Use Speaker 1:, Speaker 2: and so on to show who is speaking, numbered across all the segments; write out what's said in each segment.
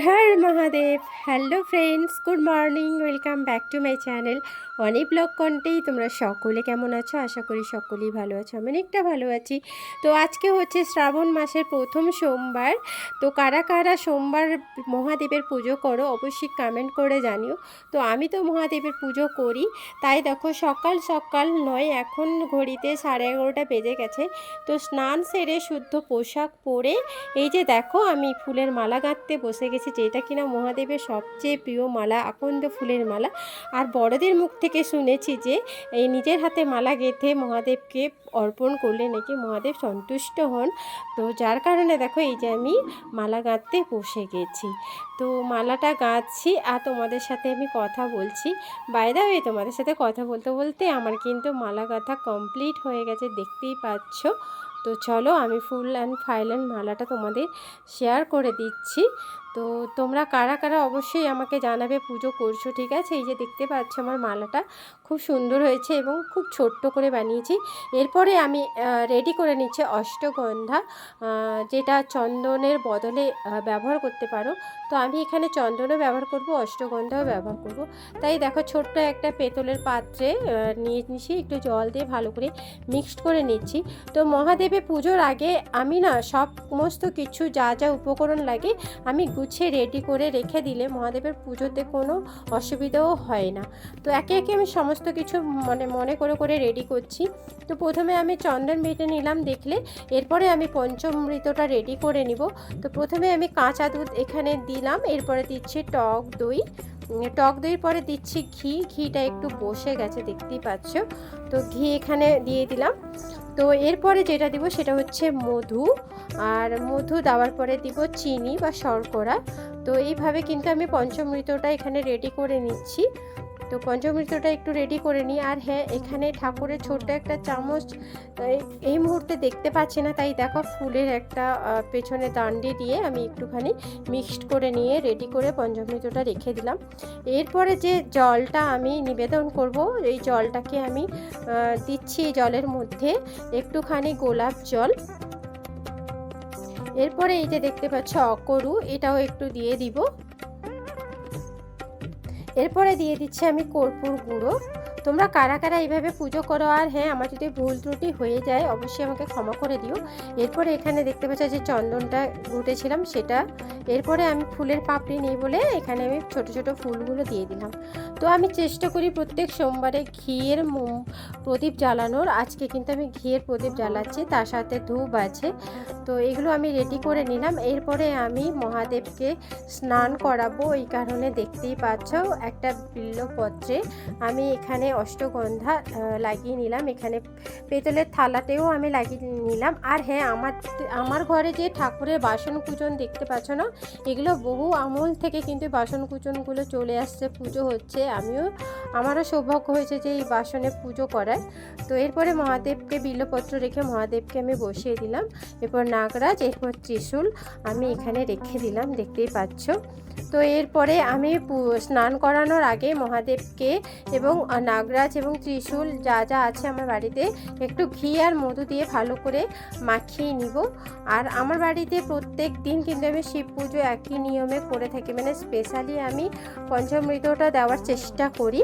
Speaker 1: Har Mahadev hello friends, good morning, welcome back to my channel অনেক blog কন্টেই তোমরা সকলে কেমন আছো? আশা করি সকলেই ভালো আছো, আমি অনেকটা ভালো আছি। তো আজকে হচ্ছে শ্রাবণ মাসের প্রথম সোমবার। তো কারা কারা সোমবার মহাদেবের পুজো করো অবশ্যই কমেন্ট করে জানিও। তো আমি তো মহাদেবের পুজো করি, তাই দেখো সকাল সকাল নয়, এখন ঘড়িতে সাড়ে এগারোটা বেজে গেছে। তো স্নান সেরে শুদ্ধ পোশাক পরে এই যে দেখো আমি ফুলের মালা গাঁথতে বসে গেছি, যেটা কিনা মহাদেবের সবচেয়ে প্রিয় মালা আকন্দ ফুলের মালা। আর বড়দের মুখ থেকে শুনেছি যে, এই নিজের হাতে মালা গেঁথে মহাদেবকে অর্পণ করলে নাকি মহাদেব সন্তুষ্ট হন। তো যার কারণে দেখো, এই যে আমি মালা গাঁথতে বসে গেছি। তো মালাটা গাঁথছি আর তোমাদের সাথে আমি কথা বলছি। বাইদা হয়ে তোমাদের সাথে কথা বলতে বলতে আমার কিন্তু মালা গাঁথা কমপ্লিট হয়ে গেছে, দেখতেই পাচ্ছ। তো চলো, আমি ফুল অ্যান্ড ফাইল অ্যান্ড মালাটা তোমাদের শেয়ার করে দিচ্ছি। তো তোমরা কারা কারা অবশ্যই আমাকে জানাবে, পুজো করছ, ঠিক আছে? এই যে দেখতে পাচ্ছ আমার মালাটা, খুব সুন্দর হয়েছে এবং খুব ছোট্ট করে বানিয়েছি। এরপরে আমি রেডি করে নিচ্ছি অষ্টগন্ধা যেটা চন্দনের বদলে ব্যবহার করতে পারো। তো আমি এখানে চন্দনও ব্যবহার করব, অষ্টগন্ধাও ব্যবহার করব। তাই দেখো, ছোট্ট একটা পেতলের পাত্রে নিয়ে নিচ্ছি, একটু জল দিয়ে ভালো করে মিক্সড করে নিচ্ছি। তো মহাদেবে পুজোর আগে আমি না, সব সমস্ত কিছু, যা যা উপকরণ লাগে, আমি গুছিয়ে রেডি করে রেখে দিলে মহাদেবের পুজোতে কোনো অসুবিধাও হয় না। তো একে একে আমি সমস্ত কিছু মানে মনে করে করে রেডি করছি। তো প্রথমে আমি চন্দন বেটে নিলাম দেখলে, এরপরে আমি পঞ্চমৃতটা রেডি করে নিব। তো প্রথমে আমি কাঁচা দুধ এখানে দিলাম, এরপরে দিচ্ছি টক দই। টক দইয়ের পরে দিচ্ছি ঘি, ঘিটা একটু বসে গেছে, দেখতেই পাচ্ছ। তো ঘি এখানে দিয়ে দিলাম। তো এরপরে যেটা দিব সেটা হচ্ছে মধু। আর মধু দেওয়ার পরে দিব চিনি বা শর্করা। তো এইভাবে কিন্তু আমি পঞ্চমৃতটা এখানে রেডি করে নিচ্ছি। তো পঞ্চমৃতটা একটু রেডি করে নিই। আর হ্যাঁ এখানে ঠাকুরের ছোট্ট একটা চামচ এই- মুহূর্তে দেখতে পাচ্ছি না। তাই দেখো ফুলের একটা পেছনে দান্ডি দিয়ে আমি একটুখানি মিক্সড করে নিয়ে রেডি করে পঞ্চমৃতটা রেখে দিলাম। এরপরে যে জলটা আমি নিবেদন করব, এই জলটাকে আমি দিচ্ছি জলের মধ্যে একটুখানি গোলাপ জল। এরপরে এই যে দেখতে পাচ্ছ অকরু, এটাও একটু দিয়ে দিব। এরপরে দিয়ে দিচ্ছি আমি কর্পূর গুঁড়ো। তোমরা কারা কারা এইভাবে পুজো করো আর হ্যাঁ আমার যদি ভুল ত্রুটি হয়ে যায়, অবশ্যই আমাকে ক্ষমা করে দিও। এরপরে এখানে দেখতে পাচ্ছ যে চন্দনটা ঘুটেছিলাম সেটা। এরপরে আমি ফুলের পাপড়ি নিই বলে এখানে আমি ছোট ছোট ফুলগুলো দিয়ে দিলাম। তো আমি চেষ্টা করি প্রত্যেক সোমবারে ঘিয়ের প্রদীপ জ্বালানোর। আজকে কিন্তু আমি ঘিয়ের প্রদীপ জ্বালাচ্ছি, তার সাথে ধূপ আছে। তো এগুলো আমি রেডি করে নিলাম। এরপরে আমি মহাদেবকে স্নান করাবো এই কারণে দেখতেই পাচ্ছ একটা বিল্লপত্রে আমি এখানে অষ্টগন্ধা লাগিয়ে নিলাম। এখানে পেতলের থালাতেও আমি লাগিয়ে নিলাম। আর হ্যাঁ আমার আমার ঘরে যে ঠাকুরের বাসন কুচন দেখতে পাচ্ছ না, এগুলো বহু আমল থেকে কিন্তু বাসন কুচনগুলো চলে আসছে, পুজো হচ্ছে। আমিও, আমারও সৌভাগ্য হয়েছে যে এই বাসনে পুজো করার। তো এরপরে মহাদেবকে বিল্লপত্র রেখে মহাদেবকে আমি বসিয়ে দিলাম। এরপর নাগরাজ, এরপর ত্রিশূল আমি এখানে রেখে দিলাম, দেখতেই পাচ্ছ। তো এরপরে আমি স্নান করানোর আগে মহাদেবকে এবং নাগরাজ এবং ত্রিশূল যা যা আছে আমার বাড়িতে একটু ঘি আর মধু দিয়ে ভালো করে মাখিয়ে নিব। আর আমার বাড়িতে প্রত্যেক দিন কিন্তু আমি শিব পুজো একই নিয়মে করে থাকি। মানে স্পেশালি আমি পঞ্চমৃতটা দেওয়ার চেষ্টা করি।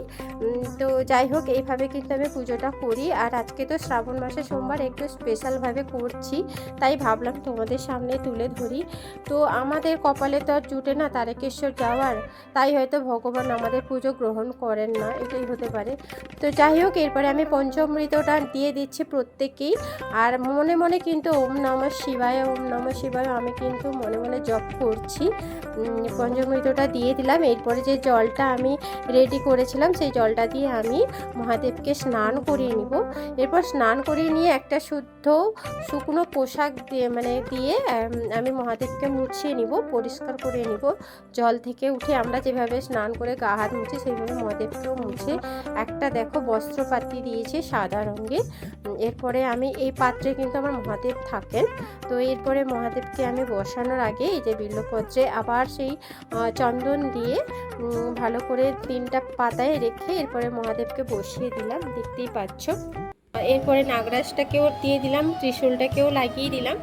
Speaker 1: তো যাই হোক, এইভাবে কিন্তু আমি পুজোটা করি। আর আজকে তো শ্রাবণ মাসে সোমবার একটু স্পেশালভাবে করছি, তাই ভাবলাম তোমাদের সামনে তুলে ধরি। তো আমাদের কপালে তো আর জুটে না, তারকেশ্বর যাওয়ার, তাই হয়তো ভগবান আমাদের পুজো গ্রহণ করেন না, এটাই হতে পারে। তো যাই হোক, এরপরে আমি পঞ্চমৃতটা দিয়ে দিচ্ছি প্রত্যেকেই আর মনে মনে কিন্তু ওম নম শিবায়, ওম নম শিবায় আমি কিন্তু মনে মনে জপ করছি। পঞ্চমৃতটা দিয়ে দিলাম। এরপরে যে জলটা আমি রেডি করেছিলাম, সেই জলটা দিয়ে আমি মহাদেবকে স্নান করিয়ে নিব। এরপর স্নান করিয়ে নিয়ে একটা শুদ্ধ শুকনো পোশাক দিয়ে মানে দিয়ে আমি মহাদেবকে মুছিয়ে নিব, পরিষ্কার করে নিব। জল থেকে উঠে আমরা যেভাবে স্নান করে গা হাত মুছি, সেইভাবে মহাদেবকেও মুছে একটা দেখো বস্ত্রপাতি দিয়েছে সাদা রঙের। এরপরে আমি এই পাত্রে কিন্তু আমার মহাদেব থাকেন। তো এরপরে মহাদেবকে আমি বসানোর আগে এই যে বিল্লপত্রে আবার সেই চন্দন দিয়ে ভালো করে তিনটা পাতায় রেখে এরপরে মহাদেবকে বসিয়ে দিলাম। দেখতেই পাচ্ছ। এরপরে নাগরাজটাকেও দিয়ে দিলাম, ত্রিশূলটাকেও লাগিয়ে দিলাম।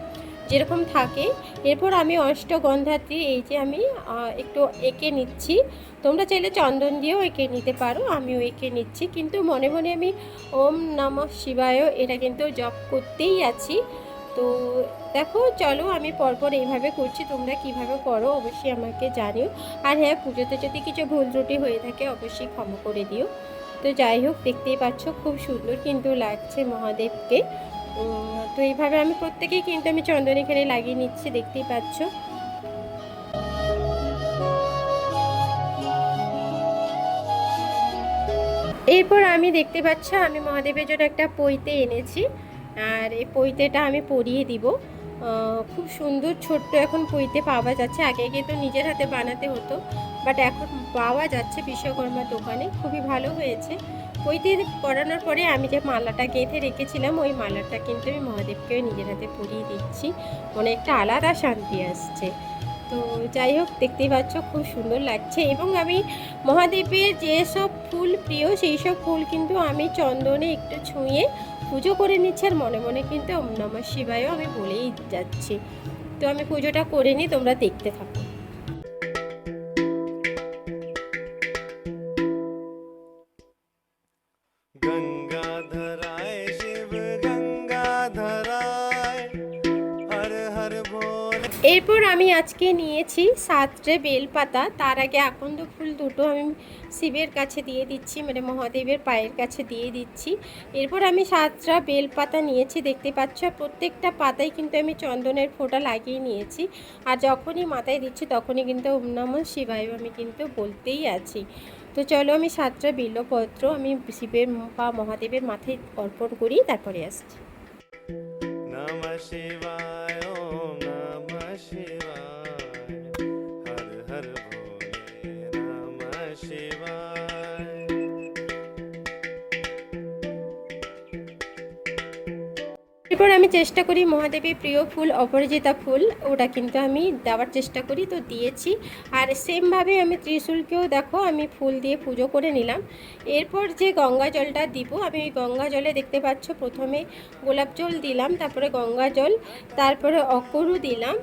Speaker 1: যেরকম থাকে। এরপর আমি অষ্টগন্ধাত্রী, এই যে আমি একটু এঁকে নিচ্ছি। তোমরা চাইলে চন্দন দিয়েও এঁকে নিতে পারো, আমিও এঁকে নিচ্ছি। কিন্তু মনে মনে আমি ওম নমঃ শিবায়, এটা কিন্তু জপ করতেই আছি। তো দেখো, চলো আমি পরপর এইভাবে করছি, তোমরা কীভাবে করো অবশ্যই আমাকে জানিও। আর হ্যাঁ পুজোতে যদি কিছু ভুল ত্রুটি হয়ে থাকে, অবশ্যই ক্ষমা করে দিও। তো যাই হোক, দেখতেই পাচ্ছ, খুব সুন্দর কিন্তু লাগছে মহাদেবকে। তো এইভাবে আমি প্রত্যেকেই কিন্তু আমি চন্দন এখানে লাগিয়ে নিচ্ছি, দেখতেই পাচ্ছ। এরপর আমি দেখতে পাচ্ছ, আমি মহাদেবের জন্য একটা পইতে এনেছি। আর এই পইতেটা আমি পরিয়ে দিব। খুব সুন্দর ছোট্ট এখন পইতে পাওয়া যাচ্ছে। আগে কিন্তু নিজের হাতে বানাতে হতো, বাট এখন পাওয়া যাচ্ছে বিশ্বকর্মার দোকানে। খুবই ভালো হয়েছে। পইতে পরানোর পরে আমি যে মালাটা গেঁথে রেখেছিলাম, ওই মালাটা কিন্তু আমি মহাদেবকে নিজের হাতে পরিয়ে দিচ্ছি। মনে একটা আলাদা শান্তি আসছে। তো যাই হোক, দেখতেই পাচ্ছ খুব সুন্দর লাগছে এবং আমি মহাদেবের যেসব ফুল প্রিয় সেই সব ফুল কিন্তু আমি চন্দনে একটু ছুঁয়ে পুজো করে নিচ্ছি আর মনে মনে কিন্তু ওম নমঃ শিবায়ও আমি বলেই যাচ্ছি। তো আমি পুজোটা করে নিই, তোমরা দেখতে থাকো। এরপর আমি আজকে নিয়েছি সাতটে বেলপাতা। তার আগে আকন্দ ফুল দুটো আমি শিবের কাছে দিয়ে দিচ্ছি মানে মহাদেবের পায়ের কাছে দিয়ে দিচ্ছি। এরপর আমি সাতটা বেলপাতা নিয়েছি, দেখতে পাচ্ছ? প্রত্যেকটা পাতায় কিন্তু আমি চন্দনের ফোঁটা লাগিয়ে নিয়েছি। আর যখনই মাথায় দিচ্ছি, তখনই কিন্তু ওম নম শিবায় আমি কিন্তু বলতেই আছি। তো চলো আমি সাতটা বিল্লপত্র আমি শিবের বা মহাদেবের মাথায় অর্পণ করি, তারপরে আসছি।
Speaker 2: নম শিবা
Speaker 1: এরপর আমি চেষ্টা করি মহাদেবের প্রিয় ফুল, অপরাজিতা ফুল, ওটা কিন্তু আমি দেওয়ার চেষ্টা করি, তো দিয়েছি। আর সেমভাবে আমি ত্রিশূলকেও দেখো, আমি ফুল দিয়ে পুজো করে নিলাম। এরপর যে গঙ্গা জলটা দিব, আমি ওই গঙ্গা জলে দেখতে পাচ্ছ, প্রথমে গোলাপ জল দিলাম, তারপরে গঙ্গা জল, তারপরে অকরু দিলাম।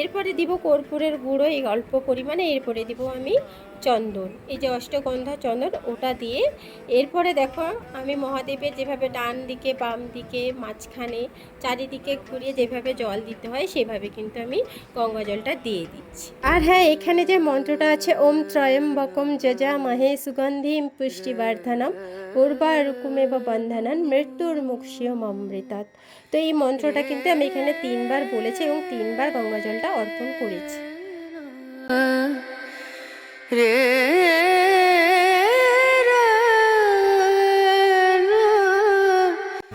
Speaker 1: এরপরে দিব কর্পূরের গুঁড়ো, এই অল্প পরিমাণে, এরপরে দিব আমি চন্দন। এই যে অষ্টগন্ধা চন্দন, ওটা দিয়ে এরপরে দেখো আমি মহাদেবের যেভাবে ডান দিকে, বাম দিকে, মাঝখানে, চারিদিকে ঘুরিয়ে যেভাবে জল দিতে হয়, সেভাবে কিন্তু আমি গঙ্গা জলটা দিয়ে দিচ্ছি। আর হ্যাঁ এখানে যে মন্ত্রটা আছে, ওম ত্রয়ম্বকম যজা মাহে সুগন্ধিম পুষ্টিবর্ধনম উর্বারুকুমেব বন্ধনন মৃত্যুর মুক্ষিয়ম অমৃতাৎ। তো এই মন্ত্রটা কিন্তু আমি এখানে তিনবার বলেছি এবং তিনবার গঙ্গা জলটা অর্পণ করেছি।
Speaker 3: রে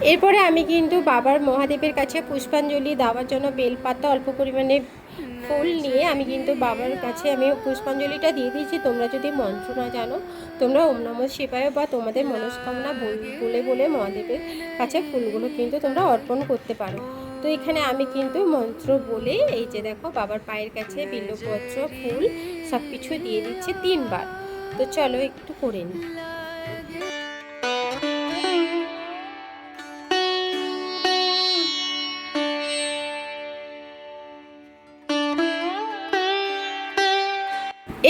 Speaker 1: এরপরে আমি কিন্তু বাবার মহাদেবের কাছে পুষ্পাঞ্জলি দেওয়ার জন্য বেলপাতা অল্প পরিমাণে ফুল নিয়ে আমি কিন্তু বাবার কাছে আমি পুষ্পাঞ্জলিটা দিয়ে দিয়েছি। তোমরা যদি মন্ত্র না জানো তোমরা ওম নম শিবায় বা তোমাদের মনস্কামনা বল- বলে বলে মহাদেবের কাছে ফুলগুলো কিন্তু তোমরা অর্পণ করতে পারো। তো এখানে আমি কিন্তু মন্ত্র বলে এই যে দেখো বাবার পায়ের কাছে বিল্লপত্র ফুল সব কিছু দিয়ে দিচ্ছে তিনবার। তো চলো একটু করে নিই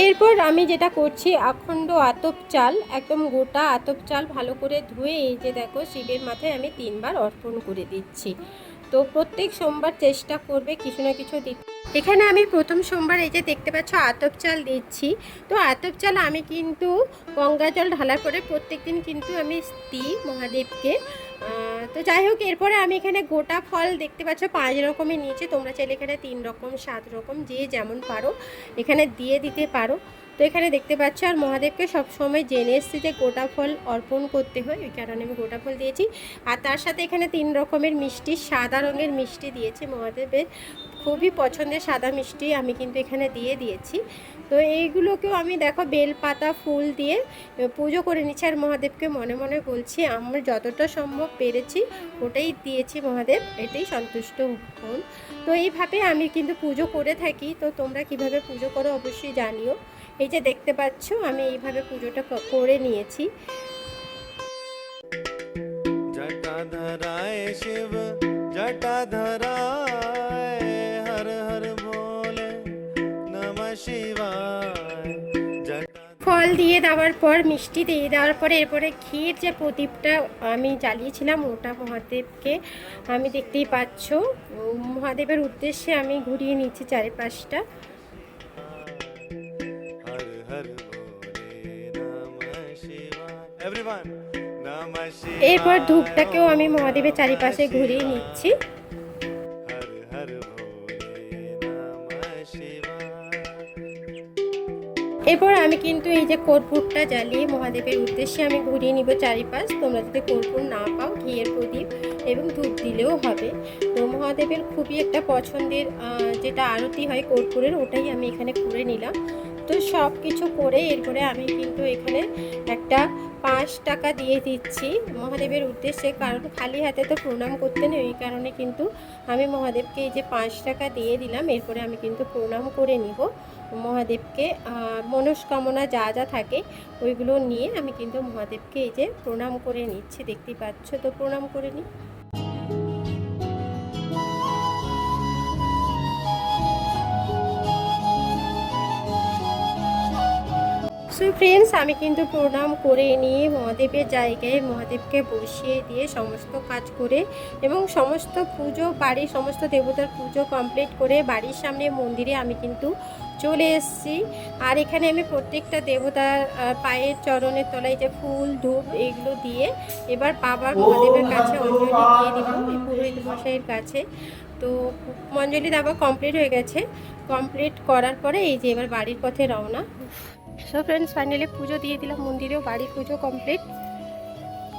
Speaker 1: এরপর আমি যেটা করছি আখণ্ড আতপ চাল, একদম গোটা আতপ চাল ভালো করে ধুয়ে এই যে দেখো শিবের মাথায় আমি তিনবার অর্পণ করে দিচ্ছি। তো প্রত্যেক সোমবার চেষ্টা করবে কিছু না কিছু দিতে। এখানে আমি প্রথম সোমবার এই যে দেখতে পাচ্ছ আতপ চাল দিচ্ছি। তো আতপ চাল আমি কিন্তু গঙ্গা জল ঢালার পরে প্রত্যেক দিন কিন্তু আমি দিই মহাদেবকে। তো যাই হোক, এরপরে আমি এখানে গোটা ফল দেখতে পাচ্ছ পাঁচ রকমের নিয়েছি। তোমরা চাইলে এখানে তিন রকম, সাত রকম, যে যেমন পারো এখানে দিয়ে দিতে পারো। তো এখানে দেখতে পাচ্ছ আর মহাদেবকে সবসময় জেনে এসছি যে গোটা ফল অর্পণ করতে হয়, ওই কারণে আমি গোটা ফল দিয়েছি। আর তার সাথে এখানে তিন রকমের মিষ্টি, সাদা রঙের মিষ্টি দিয়েছে মহাদেবের। খুবই পছন্দের সাদা মিষ্টি আমি কিন্তু এখানে দিয়ে দিয়েছি তো এইগুলোকেও আমি দেখো বেলপাতা ফুল দিয়ে পুজো করে নিচ্ছি আর মহাদেবকে মনে মনে বলছি আমরা যতটা সম্ভব পেরেছি ওটাই দিয়েছি মহাদেব এটাই সন্তুষ্ট হন তো এইভাবে আমি কিন্তু পুজো করে থাকি তো তোমরা কিভাবে পুজো করো অবশ্যই জানিও এই যে দেখতে পাচ্ছ আমি এইভাবে পুজোটা ক- করে নিয়েছি
Speaker 2: जटाधराय शिव जटाधराय
Speaker 1: দিয়ে দেওয়ার পর মিষ্টি দিয়ে দেওয়ার পরে এরপরে ক্ষীর যে প্রদীপটা আমি জ্বালিয়েছিলাম ওটা মহাদেবকে আমি দেখতেই পাচ্ছ। মহাদেবের উদ্দেশ্যে আমি ঘুরিয়ে নিচ্ছি চারিপাশটা। এরপর ধূপটাকেও আমি মহাদেবের চারিপাশে ঘুরিয়ে নিচ্ছি। এরপর আমি কিন্তু এই যে কর্পূরটা জ্বালিয়ে মহাদেবের উদ্দেশ্যে আমি ঘুরিয়ে নিব চারিপাশ। তোমরা যদি কর্পূর না পাও, ঘিয়ের প্রদীপ এবং ধূপ দিলেও হবে। তো মহাদেবের খুবই একটা পছন্দের যেটা আরতি হয় কর্পূরের, ওটাই আমি এখানে করে নিলাম। তো সব কিছু করে এরপরে আমি কিন্তু এখানে একটা পাঁচ টাকা দিয়ে দিচ্ছি মহাদেবের উদ্দেশ্যে। কারণ খালি হাতে তো প্রণাম করতে নেই, এই কারণে কিন্তু আমি মহাদেবকে এই যে পাঁচ টাকা দিয়ে দিলাম, এরপরে আমি কিন্তু প্রণাম করে নিব। মহাদেবকে মনস্কামনা যা যা থাকে ওইগুলো নিয়ে আমি কিন্তু মহাদেবকে এই যে প্রণাম করে নিচ্ছি। দেখতে পাচ্ছ তো প্রণাম করে নিই। সো ফ্রেন্ডস আমি কিন্তু প্রণাম করে নিয়ে মহাদেবের জায়গায় মহাদেবকে বসিয়ে দিয়ে সমস্ত কাজ করে এবং সমস্ত পুজো বাড়ির সমস্ত দেবতার পুজো কমপ্লিট করে বাড়ির সামনে মন্দিরে আমি কিন্তু চলে এসেছি। আর এখানে আমি প্রত্যেকটা দেবতার পায়ের চরণের তলায় যে ফুল, ধূপ এগুলো দিয়ে এবার বাবার মহাদেবের কাছে অঞ্জলি দিয়ে দিব পুরোহিত মশাইয়ের কাছে। তো অঞ্জলি দেওয়া কমপ্লিট হয়ে গেছে। কমপ্লিট করার পরে এই যে এবার বাড়ির পথে রওনা। সো ফ্রেন্ডস ফাইনালি পুজো দিয়ে দিলাম, মন্দিরেও বাড়ির পুজো কমপ্লিট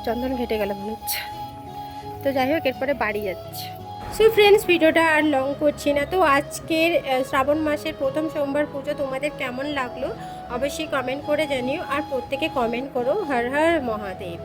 Speaker 1: চন্দন ঘেটে গেল মনে হচ্ছে। তো যাই হোক, এরপরে বাড়ি যাচ্ছে। সো ফ্রেন্ডস ভিডিওটা আর লং করছি না। তো আজকের শ্রাবণ মাসের প্রথম সোমবার পুজো তোমাদের কেমন লাগল? অবশ্যই কমেন্ট করে জানিও। আর প্রত্যেকে কমেন্ট করো। হর হর মহাদেব।